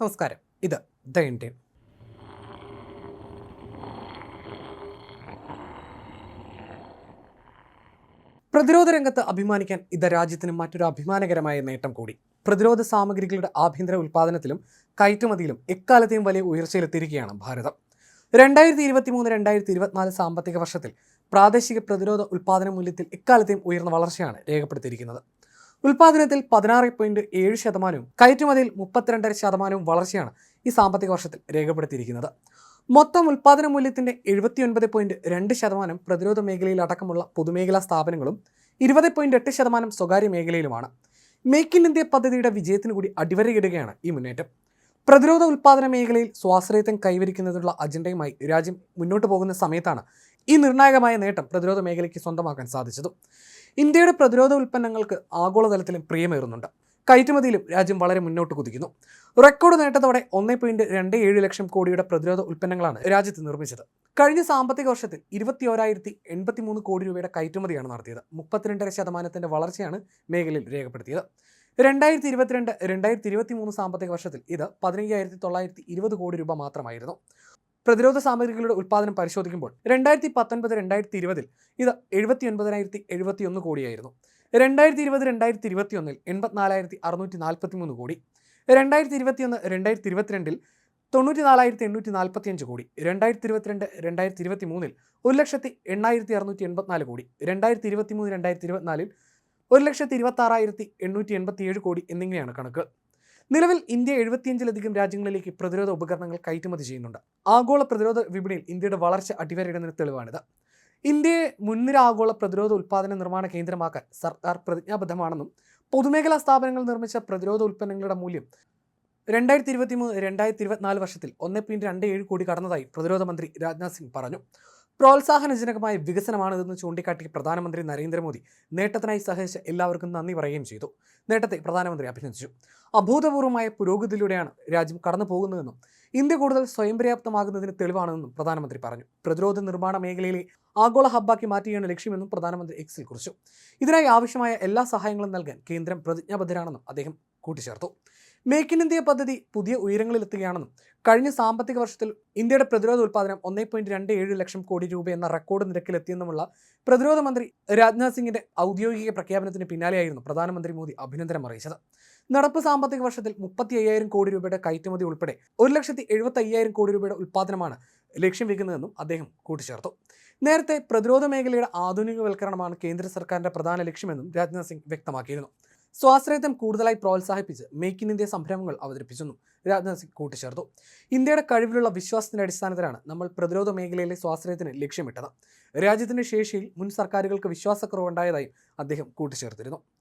നമസ്കാരം. ഇത് the Indian. പ്രതിരോധ രംഗത്ത് അഭിമാനിക്കാൻ ഇത് രാജ്യത്തിന് മറ്റൊരു അഭിമാനകരമായ നേട്ടം കൂടി. പ്രതിരോധ സാമഗ്രികളുടെ ആഭ്യന്തര ഉൽപ്പാദനത്തിലും കയറ്റുമതിയിലും എക്കാലത്തെയും വലിയ ഉയർച്ചയിലെത്തിയിരിക്കുകയാണ് ഭാരതം. രണ്ടായിരത്തി ഇരുപത്തി മൂന്ന് രണ്ടായിരത്തി ഇരുപത്തിനാല് സാമ്പത്തിക വർഷത്തിൽ പ്രാദേശിക പ്രതിരോധ ഉൽപ്പാദന മൂല്യത്തിൽ എക്കാലത്തെയും ഉയർന്ന വളർച്ചയാണ് രേഖപ്പെടുത്തിയിരിക്കുന്നത്. ഉൽപ്പാദനത്തിൽ പതിനാറ് പോയിന്റ് ഏഴ് ശതമാനവും കയറ്റുമതിയിൽ മുപ്പത്തിരണ്ടര ശതമാനവും വളർച്ചയാണ് ഈ സാമ്പത്തിക വർഷത്തിൽ രേഖപ്പെടുത്തിയിരിക്കുന്നത്. മൊത്തം ഉൽപാദന മൂല്യത്തിന്റെ എഴുപത്തിയൊൻപത് പോയിന്റ് രണ്ട് ശതമാനം പ്രതിരോധ മേഖലയിൽ അടക്കമുള്ള പൊതുമേഖലാ സ്ഥാപനങ്ങളും ഇരുപത് പോയിന്റ് എട്ട് ശതമാനം സ്വകാര്യ മേഖലയിലുമാണ്. മേക്ക് ഇൻ ഇന്ത്യ പദ്ധതിയുടെ വിജയത്തിന് കൂടി അടിവരയിടുകയാണ് ഈ മുന്നേറ്റം. പ്രതിരോധ ഉൽപ്പാദന മേഖലയിൽ സ്വാശ്രയത്വം കൈവരിക്കുന്നതിനുള്ള അജണ്ടയുമായി രാജ്യം മുന്നോട്ട് പോകുന്ന സമയത്താണ് ഈ നിർണായകമായ നേട്ടം പ്രതിരോധ മേഖലയ്ക്ക് സ്വന്തമാക്കാൻ സാധിച്ചത്. ഇന്ത്യയുടെ പ്രതിരോധ ഉൽപ്പന്നങ്ങൾക്ക് ആഗോളതലത്തിലും പ്രിയമേറുന്നുണ്ട്. കയറ്റുമതിയിലും രാജ്യം വളരെ മുന്നോട്ട് കുതിക്കുന്നു. റെക്കോർഡ് നേട്ടത്തോടെ ഒന്നേ പോയിന്റ് രണ്ട് ഏഴ് ലക്ഷം കോടിയുടെ പ്രതിരോധ ഉൽപ്പന്നങ്ങളാണ് രാജ്യത്ത് നിർമ്മിച്ചത്. കഴിഞ്ഞ സാമ്പത്തിക വർഷത്തിൽ ഇരുപത്തിയോരായിരത്തി എൺപത്തി മൂന്ന് കോടി രൂപയുടെ കയറ്റുമതിയാണ് നടത്തിയത്. മുപ്പത്തിരണ്ടര ശതമാനത്തിന്റെ വളർച്ചയാണ് മേഖലയിൽ രേഖപ്പെടുത്തിയത്. രണ്ടായിരത്തി ഇരുപത്തിരണ്ട് രണ്ടായിരത്തി ഇരുപത്തി മൂന്ന് സാമ്പത്തിക വർഷത്തിൽ ഇത് പതിനയ്യായിരത്തി തൊള്ളായിരത്തി ഇരുപത് കോടി രൂപ മാത്രമായിരുന്നു. പ്രതിരോധ സാമഗ്രികളുടെ ഉൽപ്പാദനം പരിശോധിക്കുമ്പോൾ രണ്ടായിരത്തി പത്തൊൻപത് രണ്ടായിരത്തി ഇരുപതിൽ ഇത് എഴുപത്തി ഒൻപതിനായിരത്തി എഴുപത്തി ഒന്ന് കോടിയായിരുന്നു. രണ്ടായിരത്തി ഇരുപത് രണ്ടായിരത്തി ഇരുപത്തി ഒന്നിൽ എൺപത്തിനാലായിരത്തി അറുന്നൂറ്റി നാൽപ്പത്തി മൂന്ന് കോടി. രണ്ടായിരത്തി ഇരുപത്തിയൊന്ന് രണ്ടായിരത്തി ഇരുപത്തിരണ്ടിൽ തൊണ്ണൂറ്റി നാലായിരത്തി എണ്ണൂറ്റി നാൽപ്പത്തി അഞ്ച് കോടി. രണ്ടായിരത്തി ഇരുപത്തിരണ്ട് രണ്ടായിരത്തി ഇരുപത്തി മൂന്നിൽ ഒരു ലക്ഷത്തി എണ്ണായിരത്തി അറുന്നൂറ്റി എൺപത്തിനാല് കോടി. രണ്ടായിരത്തി ഇരുപത്തി മൂന്ന് രണ്ടായിരത്തി ഇരുപത്തിനാലിൽ ഒരു ലക്ഷത്തി ഇരുപത്തി ആറായിരത്തി എണ്ണൂറ്റി എൺപത്തി ഏഴ് കോടി എന്നിങ്ങനെയാണ് കണക്ക്. നിലവിൽ ഇന്ത്യ എഴുപത്തിയഞ്ചിലധികം രാജ്യങ്ങളിലേക്ക് പ്രതിരോധ ഉപകരണങ്ങൾ കയറ്റുമതി ചെയ്യുന്നുണ്ട്. ആഗോള പ്രതിരോധ വിപണിയിൽ ഇന്ത്യയുടെ വളർച്ച അടിവരയിടുന്നതിന് തെളിവാണിത്. ഇന്ത്യയെ മുൻനിര ആഗോള പ്രതിരോധ ഉൽപ്പാദന നിർമ്മാണ കേന്ദ്രമാക്കാൻ സർക്കാർ പ്രതിജ്ഞാബദ്ധമാണെന്നും പൊതുമേഖലാ സ്ഥാപനങ്ങൾ നിർമ്മിച്ച പ്രതിരോധ ഉൽപ്പന്നങ്ങളുടെ മൂല്യം രണ്ടായിരത്തി ഇരുപത്തി മൂന്ന് രണ്ടായിരത്തി ഇരുപത്തിനാല് വർഷത്തിൽ ഒന്ന് പോയിന്റ് രണ്ട് ഏഴ് കോടി കടന്നതായി പ്രതിരോധ മന്ത്രി രാജ്നാഥ് സിംഗ് പറഞ്ഞു. പ്രോത്സാഹനജനകമായ വികസനമാണ് വികസനമാണിതെന്ന് ചൂണ്ടിക്കാട്ടി പ്രധാനമന്ത്രി നരേന്ദ്രമോദി നേട്ടത്തിനായി സഹകരിച്ച എല്ലാവർക്കും നന്ദി പറയുകയും ചെയ്തു. നേട്ടത്തെ പ്രധാനമന്ത്രി അഭിനന്ദിച്ചു. അഭൂതപൂർവമായ പുരോഗതിയിലൂടെയാണ് രാജ്യം കടന്നു പോകുന്നതെന്നും ഇന്ത്യ കൂടുതൽ സ്വയം പര്യാപ്തമാകുന്നതിന് തെളിവാണെന്നും പ്രധാനമന്ത്രി പറഞ്ഞു. പ്രതിരോധ നിർമ്മാണ മേഖലയിലെ ആഗോള ഹബ്ബാക്കി മാറ്റുകയാണ് ലക്ഷ്യമെന്നും പ്രധാനമന്ത്രി എക്സിൽ കുറിച്ചു. ഇതിനായി ആവശ്യമായ എല്ലാ സഹായങ്ങളും നൽകാൻ കേന്ദ്രം പ്രതിജ്ഞാബദ്ധരാണെന്നും അദ്ദേഹം കൂട്ടിച്ചേർത്തു. മേക്ക് ഇൻ ഇന്ത്യ പദ്ധതി പുതിയ ഉയരങ്ങളിലെത്തുകയാണെന്നും കഴിഞ്ഞ സാമ്പത്തിക വർഷത്തിൽ ഇന്ത്യയുടെ പ്രതിരോധ ഉൽപ്പാദനം ഒന്നേ പോയിന്റ് രണ്ട് ഏഴ് ലക്ഷം കോടി രൂപ എന്ന റെക്കോർഡ് നിരക്കിലെത്തിയെന്നുമുള്ള പ്രതിരോധ മന്ത്രി രാജ്നാഥ് സിംഗിന്റെ ഔദ്യോഗിക പ്രഖ്യാപനത്തിന് പിന്നാലെയായിരുന്നു പ്രധാനമന്ത്രി മോദി അഭിനന്ദനം അറിയിച്ചത്. നടപ്പ് സാമ്പത്തിക വർഷത്തിൽ മുപ്പത്തി അയ്യായിരം കോടി രൂപയുടെ കയറ്റുമതി ഉൾപ്പെടെ ഒരു ലക്ഷത്തി എഴുപത്തി അയ്യായിരം കോടി രൂപയുടെ ഉൽപ്പാദനമാണ് ലക്ഷ്യം വെക്കുന്നതെന്നും അദ്ദേഹം കൂട്ടിച്ചേർത്തു. നേരത്തെ പ്രതിരോധ മേഖലയുടെ ആധുനികവൽക്കരണമാണ് കേന്ദ്ര സർക്കാരിന്റെ പ്രധാന ലക്ഷ്യമെന്നും രാജ്നാഥ് സിംഗ് വ്യക്തമാക്കിയിരുന്നു. സ്വാശ്രയത്വം കൂടുതലായി പ്രോത്സാഹിപ്പിച്ച് മേക്ക് ഇൻ ഇന്ത്യ സംരംഭങ്ങൾ അവതരിപ്പിച്ചെന്നും രാജ്നാഥ് സിംഗ് കൂട്ടിച്ചേർത്തു. ഇന്ത്യയുടെ കഴിവിലുള്ള വിശ്വാസത്തിന്റെ അടിസ്ഥാനത്തിലാണ് നമ്മൾ പ്രതിരോധ മേഖലയിലെ സ്വാശ്രയത്തിന് ലക്ഷ്യമിട്ടത്. രാജ്യത്തിന്റെ ശേഷിയിൽ മുൻ സർക്കാരുകൾക്ക് വിശ്വാസക്കുറവുണ്ടായതായും അദ്ദേഹം കൂട്ടിച്ചേർത്തിരുന്നു.